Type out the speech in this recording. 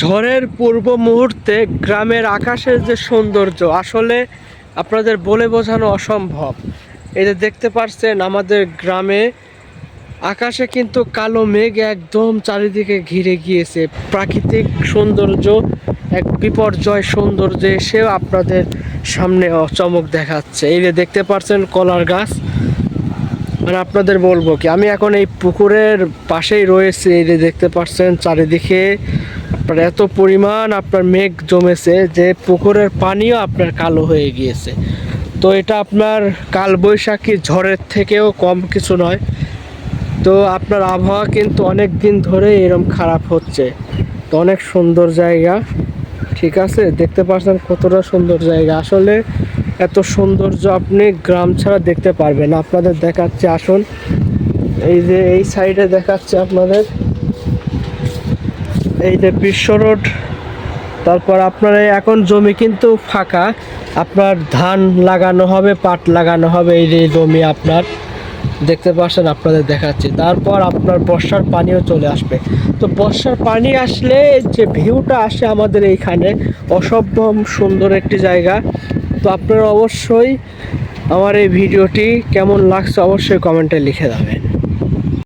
ঝড়ের পূর্ব মুহূর্তে গ্রামের আকাশের যে সৌন্দর্য, আসলে আপনাদের বলে বোঝানো অসম্ভব। এই যে দেখতে পাচ্ছেন আমাদের গ্রামে আকাশে কিন্তু কালো মেঘ একদম চারিদিকে ঘিরে গিয়েছে। প্রাকৃতিক সৌন্দর্য, এক বিপর্যয় সৌন্দর্য এসেও আপনাদের সামনে চমক দেখাচ্ছে। এই যে দেখতে পাচ্ছেন কলার গাছ। মানে আপনাদের বলব কি, আমি এখন এই পুকুরের পাশেই রয়েছি। এই যে দেখতে পাচ্ছেন চারিদিকে আপনার এত পরিমাণ আপনার মেঘ জমেছে যে পুকুরের পানিও আপনার কালো হয়ে গিয়েছে। তো এটা আপনার কালবৈশাখী ঝড়ের থেকেও কম কিছু নয়। তো আপনার আবহাওয়া কিন্তু অনেক দিন ধরে এরম খারাপ হচ্ছে। তো অনেক সুন্দর জায়গা, ঠিক আছে? দেখতে পাচ্ছেন কতটা সুন্দর জায়গা। আসলে এত সৌন্দর্য আপনি গ্রাম ছাড়া দেখতে পারবেন আপনাদের দেখাচ্ছে, আসুন। এই যে এই সাইডে দেখাচ্ছে আপনাদের। এই যে বিশ্ব রোড, তারপর আপনার এখন জমি কিন্তু ফাঁকা। আপনার ধান লাগানো হবে, পাট লাগানো হবে, এই যে জমি আপনার। দেখতে পাচ্ছেন, আপনাদের দেখাচ্ছি। তারপর আপনার বর্ষার পানিও চলে আসবে। তো বর্ষার পানি আসলে যে ভিউটা আসে আমাদের এইখানে, অসম্ভব সুন্দর একটি জায়গা। তো আপনারা অবশ্যই আমার এই ভিডিওটি কেমন লাগছে অবশ্যই কমেন্টে লিখে দেবেন